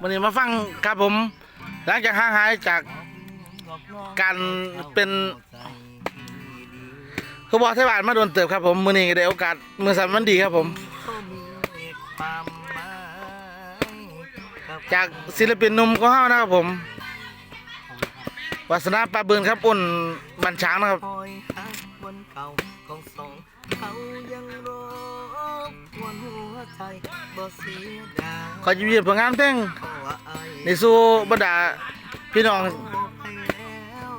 วันนี้มาฟังครับผม หลังจากห่างหายจากการเป็นคือบอกไทยบ้านมาโดนเติบครับผมมือนี้ได้โอกาสมือสันมันดีครับผม จากศิลปินหนุ่มของเฮานะครับผมวาสนาปลาเบืนครับอุ่นบันช้างนะครับ บนเก่าของสองเขายังรอวนหัวใจบ่เสียดายขอยินดีผลงานเพลงเพราะว่าไอ้ในสู่บรรดาพี่น้องบอกให้แล้ว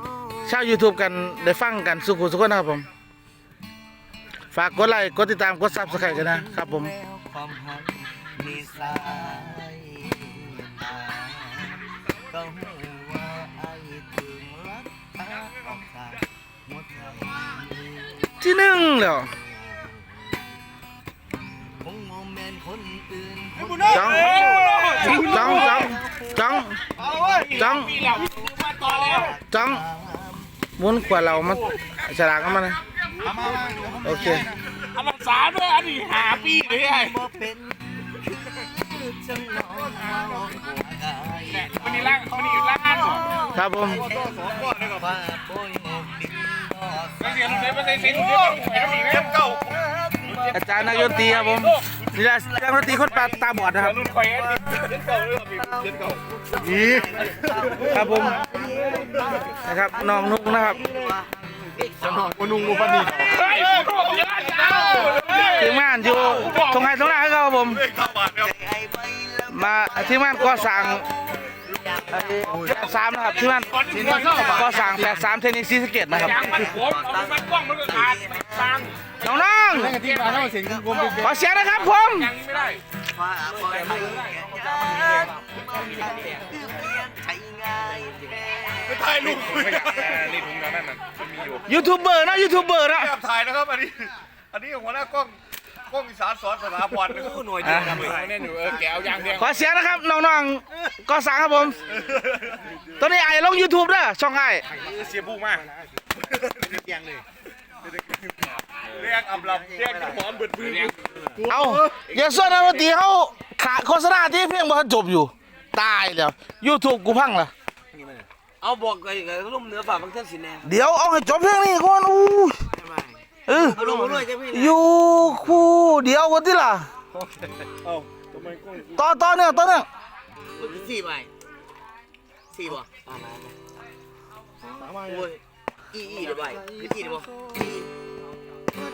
ชาว YouTube กันได้ฟังกันสุขุสุขคนนะครับผม ฝากกดไลค์กดติดตามกด Subscribe กันนะครับผม แล้วความหักมีสายตาก็หูว่าไอ้ถึงรักษาออกจากหัวใจ ที่หนึ่งแล้วค งโมเมนต์คนอื่นคนจ้องจ้องจ้องจ้องจ้องจ้องหมุนขวดเรามาฉลากกันมานะโอเคอันนั้นสามด้วยอันนี้หาปีเลยไอ้บ่เป็นคือจังนอนเมาหัวกายเนี่ยมันนี่ล่างมันนี่อยู่ล่างเหรอครับผมว่าโปรยหกดินดอก ไม่เสียลูกเด็กไม่เสียเสียลูกเด็กต้องแข่งอีกนะเก่า อาจารย์นักดนตรีครับผมนี่แหละนักดนตรีคนตาตาบอดนะครับรุ่นคอยเอ็นเด็กเก่าเลยเด็กเก่าครับผมนะครับน้องนุ๊กนะครับเฮ้ยพวกเยอะจังทีมงานอยู่ตรงไหนตรงไหนครับผมไอ้ใบละมาทีมงานก่อสร้างไอ้แปดสามนะครับทีมงานก่อสร้างแปดสามเทคนิคซีสะเกตนะครับยางมั นขมเอามันกล้องมันก็ขาดตังน้องน้องๆขอเสียงนะครับผม ยังไม่ได้ฟ้าปล่อยให้แก่ยากมันคือเพียงใช้ง่ายแท้ถ่ายรูปนี่ถุงนั้นน่ะมีอยู่ยูทูบเบอร์นะยูทูบเบอร์นะ แอบถ่ายนะครับอันนี้ อันนี้หัวหน้ากล้องกล้องอีสานสอนสถาพรนะครับหน่วยเดียวกันเลยแน่นอยู่เออแกเอายางเดียวขอเสียงนะครับน้องๆก่อสร้างครับผม ตอนนี้ไอ้ลง YouTube เด้อช่องไอ้เสียบูมากเรียกอับลับเรียกหอมเบิดพื้นเอาอย่าส่วนนักดนตรีเขาขาโฆษณาที่เพียงบ่ทันจบอยู่ ตายแล้ว YouTube กูพังละเอาบอกไอ้ไอ้ลุ่มเนื้อฝ่าบางท่านสิแน่เดี๋ยวเอาให้จบเพลงนี้ก่อนอู้ยเออเอาลงมาด้วยจ้ะพี่อยู่คู่เดียวกันที่ล่ะต่อต่อเนี่ยต่อเนี่ยสี่ใบสี่บ่โอ้ยอีอีเดี๋ยวใบอีอีเดี๋ยวบ่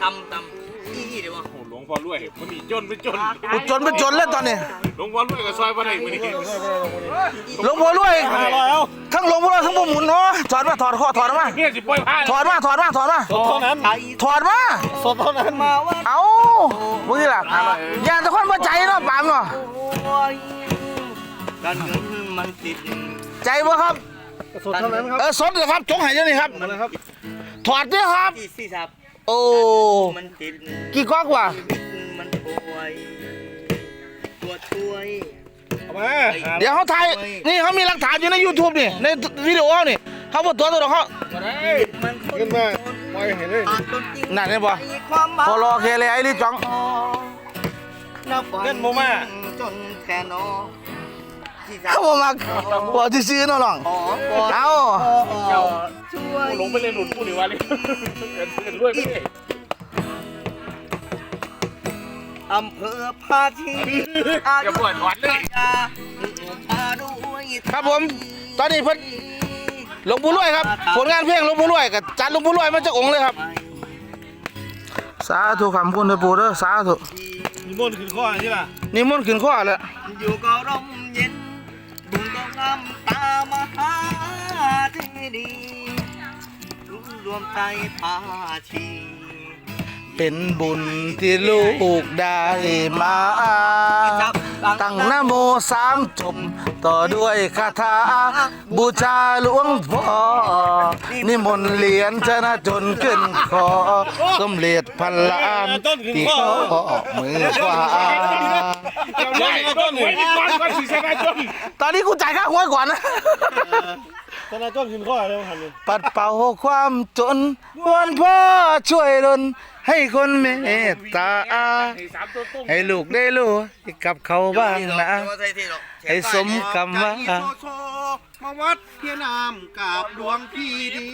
ตำตำอีอีเดี๋ยวบ่หลวงพ่อรวยมันมีจนเป็นจนกูจนเป็นจนแล้วตอนนี้หลวงพ่อรวยกับซอยวันไหนมันนี่หลวงพ่อรวยทั้งหลวงพ่อรวยทั้งพ่อหมุนเนาะถอดมาถอดข้อถอดมาเนี่ยสิปล่อยผ้าถอดมาถอดมาถอดมาเท่านั้นถอดมาสดเท่านั้นมาว่าเอามึงนี่ล่ะอย่าตะคนมาใจเนาะปามเนาะโอ้ยการเงินมันติดใจบ่ครับสดเท่านั้นครับเออสดเลยครับจงใหายเดี๋ยวนี้ครับถอดด้วยครับที่สี่สับ โอ้ มันติดกี่ก๊อกว่ะมันป่วยตัวช่วยเดี๋ยวเขาถ่ายนี่เขามีหลักฐานอยู่ใน YouTube นี่ ในวิดีโอนี่เขาบอกตัวตัวของเขามันขึ้นมาปล่อยให้เลยนั่นเห็นบ่ความพอรอเคเลยไอ้ลิจ้อง เงินโมมา จนแค่นอที่สัเขาบบอกมาบอกที่ซื้อเนาะน้อง ขอก่อนเอาช่ว ยลงไปเลยหลุดผู้หรือวะเลยเงินรวยไปเลยอำเภอพาชีอย่าปวดหวานเลยพาด้วยครับผม ตอนนี้เพิ่นหลวงปู่รวยครับ ผลงานเพลงหลวงปู่รวยกับจัดหลวงปู่รวยมาจากองค์เลยครับ สาธุคำพูดเด้อปู่เด้อสาธุมีมนต์ขึ้นข้อใช่ป่ะนี่มนต์ขึ้นข้อแล้วอยู่ก็ร่มเย็นบุญก็งามตา รู้รวมใจพาชี เป็นบุญที่ลูกได้มา ตั้งนะโมสามจบ ต่อด้วยคาถา บูชาหลวงพ่อ นิมนต์เหรียญชนะจนขึ้นคอสมเด็จพันล้านที่ข้อมือขวาเจ้าใหญ่ต้นหวยดีกว่าก็สีชนะจนตอนนี้กูจ่ายค่าหวยก่อนนะ ธนาจ้องกินข้อเลยหันเลยปัดเป่าความจนวอนพ่อช่วยดลให้คนเมตตาไอ้สามตัวตุ้มให้ลูกได้รู้กับเขาบ้างนะ ให้สมคำว่าโซโซมาวัดเพียนามกับดวงพี่ดี